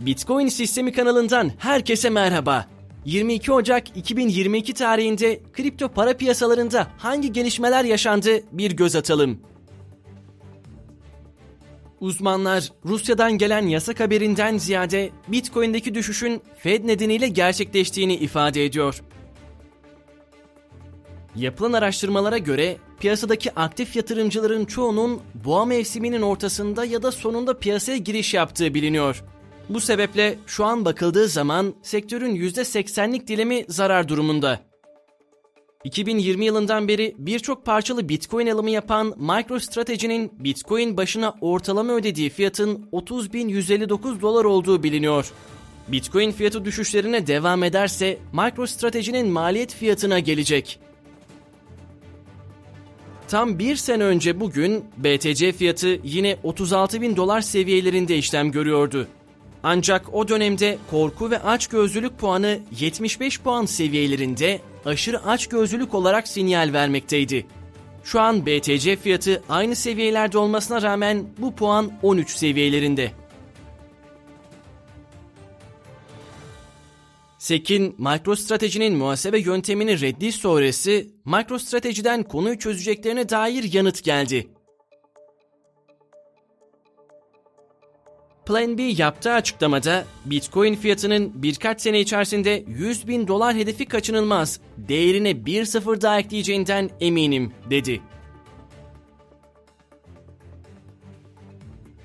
Bitcoin Sistemi kanalından herkese merhaba. 22 Ocak 2022 tarihinde kripto para piyasalarında hangi gelişmeler yaşandı bir göz atalım. Uzmanlar Rusya'dan gelen yasak haberinden ziyade Bitcoin'deki düşüşün Fed nedeniyle gerçekleştiğini ifade ediyor. Yapılan araştırmalara göre piyasadaki aktif yatırımcıların çoğunun boğa mevsiminin ortasında ya da sonunda piyasaya giriş yaptığı biliniyor. Bu sebeple şu an bakıldığı zaman sektörün %80'lik dilimi zarar durumunda. 2020 yılından beri birçok parçalı Bitcoin alımı yapan MicroStrategy'nin Bitcoin başına ortalama ödediği fiyatın 30.159 dolar olduğu biliniyor. Bitcoin fiyatı düşüşlerine devam ederse MicroStrategy'nin maliyet fiyatına gelecek. Tam bir sene önce bugün BTC fiyatı yine 36 bin dolar seviyelerinde işlem görüyordu. Ancak o dönemde korku ve açgözlülük puanı 75 puan seviyelerinde aşırı açgözlülük olarak sinyal vermekteydi. Şu an BTC fiyatı aynı seviyelerde olmasına rağmen bu puan 13 seviyelerinde. SEC'in MicroStrategy'nin muhasebe yöntemini reddi sonrası MicroStrategy'den konuyu çözeceklerine dair yanıt geldi. Plan B yaptığı açıklamada Bitcoin fiyatının birkaç sene içerisinde 100 bin dolar hedefi kaçınılmaz, değerine bir sıfır daha ekleyeceğinden eminim dedi.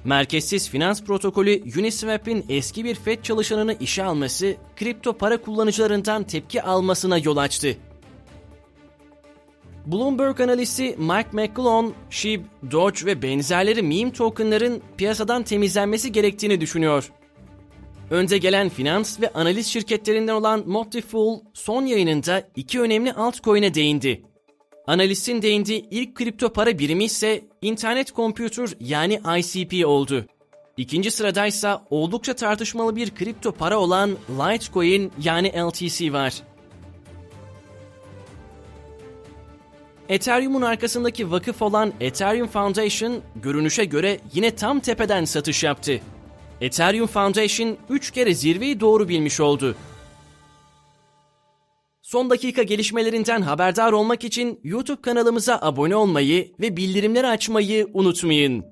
Merkezsiz finans protokolü Uniswap'in eski bir FED çalışanını işe alması, kripto para kullanıcılarından tepki almasına yol açtı. Bloomberg analisti Mike McClellan, SHIB, Doge ve benzerleri meme tokenların piyasadan temizlenmesi gerektiğini düşünüyor. Önde gelen finans ve analiz şirketlerinden olan Motley Fool son yayınında iki önemli altcoin'e değindi. Analistin değindiği ilk kripto para birimi ise Internet Computer yani ICP oldu. İkinci sıradaysa oldukça tartışmalı bir kripto para olan Litecoin yani LTC var. Ethereum'un arkasındaki vakıf olan Ethereum Foundation görünüşe göre yine tam tepeden satış yaptı. Ethereum Foundation 3 kere zirveyi doğru bilmiş oldu. Son dakika gelişmelerinden haberdar olmak için YouTube kanalımıza abone olmayı ve bildirimleri açmayı unutmayın.